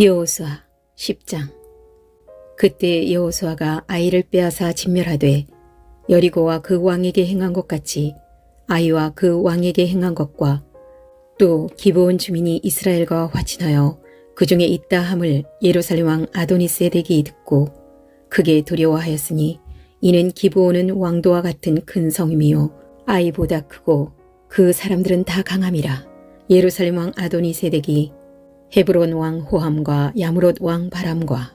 여호수아 10장. 그때 여호수아가 아이를 빼앗아 진멸하되 여리고와 그 왕에게 행한 것 같이 아이와 그 왕에게 행한 것과 또 기브온 주민이 이스라엘과 화친하여 그 중에 있다 함을 예루살렘 왕 아도니세덱이 듣고 크게 두려워하였으니 이는 기브온은 왕도와 같은 큰 성임이요 아이보다 크고 그 사람들은 다 강함이라. 예루살렘 왕 아도니세덱이 헤브론 왕 호함과 야무롯 왕 바람과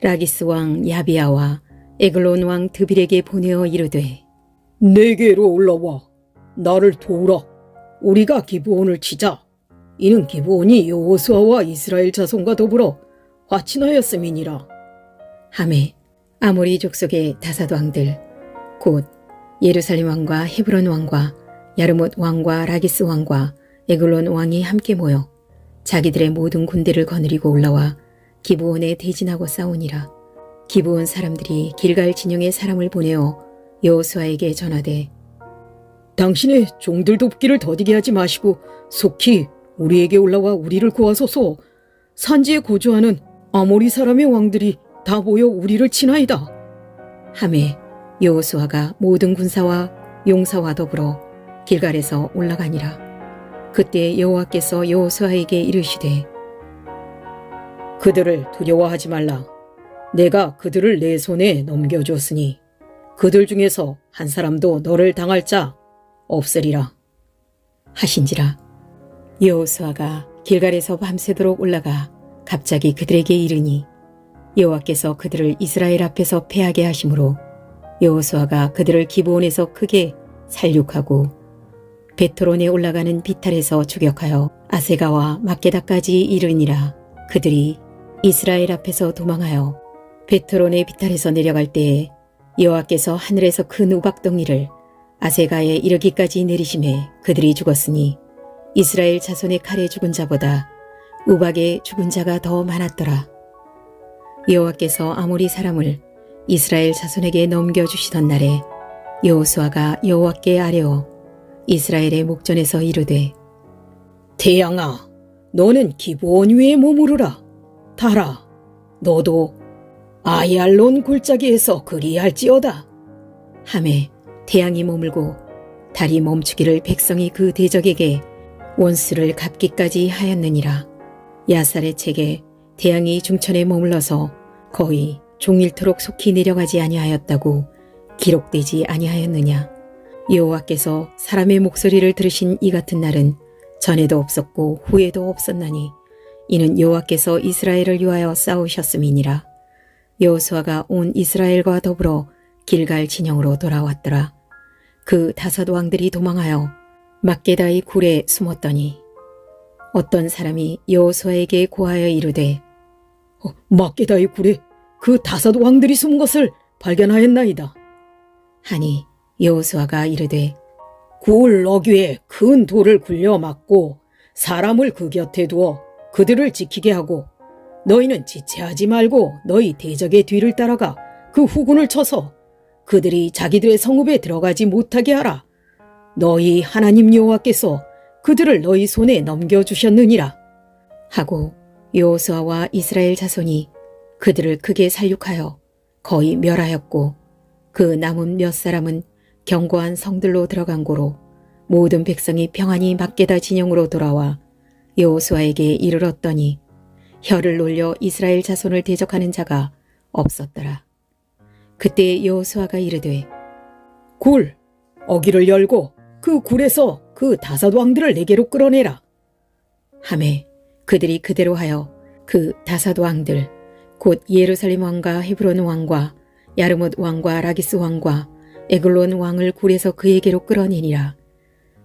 라기스 왕 야비아와 에글론 왕 드빌에게 보내어 이르되 내게로 올라와. 나를 도우라. 우리가 기브온을 치자. 이는 기브온이 여호수아와 이스라엘 자손과 더불어 화친하였음이니라. 함에 아모리 족속의 다섯 왕들 곧 예루살렘 왕과 헤브론 왕과 야르못 왕과 라기스 왕과 에글론 왕이 함께 모여 자기들의 모든 군대를 거느리고 올라와 기브온에 대진하고 싸우니라. 기브온 사람들이 길갈 진영에 사람을 보내어 여호수아에게 전하되 당신의 종들 돕기를 더디게 하지 마시고 속히 우리에게 올라와 우리를 구하소서. 산지에 거주하는 아모리 사람의 왕들이 다 모여 우리를 치나이다. 함에 여호수아가 모든 군사와 용사와 더불어 길갈에서 올라가니라. 그때 여호와께서 여호수아에게 이르시되 그들을 두려워하지 말라. 내가 그들을 내 손에 넘겨주었으니 그들 중에서 한 사람도 너를 당할 자 없으리라. 하신지라. 여호수아가 길갈에서 밤새도록 올라가 갑자기 그들에게 이르니 여호와께서 그들을 이스라엘 앞에서 패하게 하심으로 여호수아가 그들을 기브온에서 크게 살육하고 베토론에 올라가는 비탈에서 추격하여 아세가와 막게다까지 이르니라 그들이 이스라엘 앞에서 도망하여 베토론의 비탈에서 내려갈 때에 여호와께서 하늘에서 큰 우박덩이를 아세가에 이르기까지 내리심에 그들이 죽었으니 이스라엘 자손의 칼에 죽은 자보다 우박에 죽은 자가 더 많았더라. 여호와께서 아모리 사람을 이스라엘 자손에게 넘겨주시던 날에 여호수아가 여호와께 아뢰어 이스라엘의 목전에서 이르되 태양아, 너는 기브온 위에 머무르라. 달아, 너도 아이알론 골짜기에서 그리할지어다. 함에 태양이 머물고 달이 멈추기를 백성이 그 대적에게 원수를 갚기까지 하였느니라. 야살의 책에 태양이 중천에 머물러서 거의 종일토록 속히 내려가지 아니하였다고 기록되지 아니하였느냐. 여호와께서 사람의 목소리를 들으신 이 같은 날은 전에도 없었고 후에도 없었나니 이는 여호와께서 이스라엘을 위하여 싸우셨음이니라. 여호수아가 온 이스라엘과 더불어 길갈 진영으로 돌아왔더라. 그 다섯 왕들이 도망하여 막게다의 굴에 숨었더니 어떤 사람이 여호수아에게 고하여 이르되 어, 막게다의 굴에 그 다섯 왕들이 숨은 것을 발견하였나이다. 하니 여호수아가 이르되 굴 어귀에 큰 돌을 굴려 막고 사람을 그 곁에 두어 그들을 지키게 하고 너희는 지체하지 말고 너희 대적의 뒤를 따라가 그 후군을 쳐서 그들이 자기들의 성읍에 들어가지 못하게 하라. 너희 하나님 여호와께서 그들을 너희 손에 넘겨주셨느니라. 하고 여호수아와 이스라엘 자손이 그들을 크게 살육하여 거의 멸하였고 그 남은 몇 사람은 견고한 성들로 들어간 고로 모든 백성이 평안히 막게다 진영으로 돌아와 여호수아에게 이르렀더니 혀를 놀려 이스라엘 자손을 대적하는 자가 없었더라. 그때 여호수아가 이르되 굴 어귀를 열고 그 굴에서 그 다섯 왕들을 내게로 끌어내라. 함에 그들이 그대로 하여 그 다섯 왕들 곧 예루살렘 왕과 헤브론 왕과 야르못 왕과 라기스 왕과 에글론 왕을 굴에서 그에게로 끌어내니라.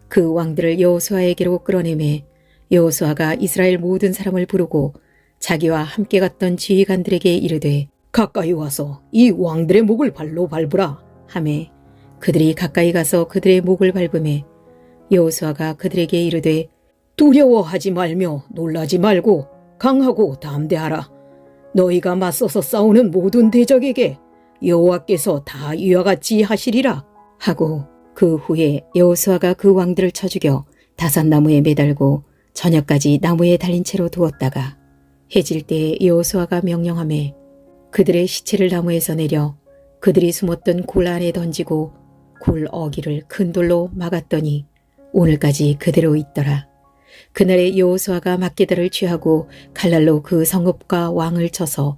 그 왕들을 여호수아에게로 끌어내매 여호수아가 이스라엘 모든 사람을 부르고 자기와 함께 갔던 지휘관들에게 이르되 가까이 와서 이 왕들의 목을 발로 밟으라. 함에 그들이 가까이 가서 그들의 목을 밟음에 여호수아가 그들에게 이르되 두려워하지 말며 놀라지 말고 강하고 담대하라. 너희가 맞서서 싸우는 모든 대적에게 여호와께서 다 이와 같이 하시리라. 하고 그 후에 여호수아가 그 왕들을 쳐 죽여 다섯 나무에 매달고 저녁까지 나무에 달린 채로 두었다가 해질 때에 여호수아가 명령함에 그들의 시체를 나무에서 내려 그들이 숨었던 굴 안에 던지고 굴 어기를 큰 돌로 막았더니 오늘까지 그대로 있더라. 그날에 여호수아가 막게다를 취하고 칼날로 그 성읍과 왕을 쳐서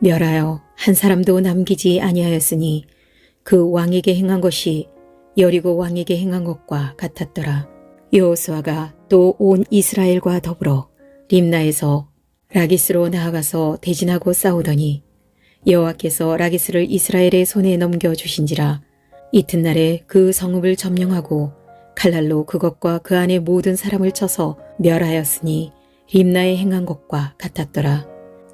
멸하여 한 사람도 남기지 아니하였으니 그 왕에게 행한 것이 여리고 왕에게 행한 것과 같았더라. 여호수아가 또 온 이스라엘과 더불어 림나에서 라기스로 나아가서 대진하고 싸우더니 여호와께서 라기스를 이스라엘의 손에 넘겨 주신지라 이튿날에 그 성읍을 점령하고 칼날로 그것과 그 안에 모든 사람을 쳐서 멸하였으니 림나에 행한 것과 같았더라.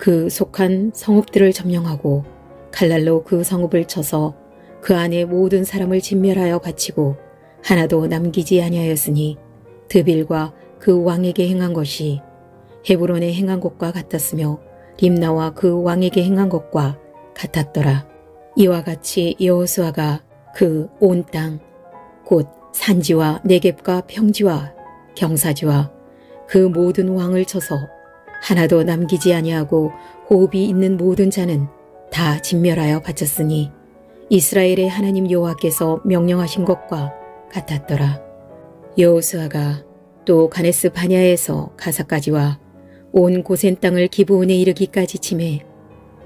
그 속한 성읍들을 점령하고 칼날로 그 성읍을 쳐서 그 안에 모든 사람을 진멸하여 바치고 하나도 남기지 아니하였으니 드빌과 그 왕에게 행한 것이 헤브론에 행한 것과 같았으며 림나와 그 왕에게 행한 것과 같았더라. 이와 같이 여호수아가 그 온 땅 곧 산지와 내겝과 평지와 경사지와 그 모든 왕을 쳐서 하나도 남기지 아니하고 호흡이 있는 모든 자는 다 진멸하여 바쳤으니 이스라엘의 하나님 여호와께서 명령하신 것과 같았더라. 여호수아가 또 가네스 바냐에서 가사까지와 온 고센 땅을 기브온에 이르기까지 침해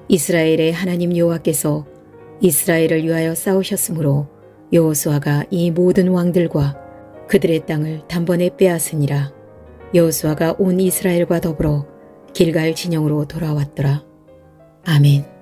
이스라엘의 하나님 여호와께서 이스라엘을 위하여 싸우셨으므로 여호수아가 이 모든 왕들과 그들의 땅을 단번에 빼앗으니라. 여호수아가 온 이스라엘과 더불어 길갈 진영으로 돌아왔더라. 아멘.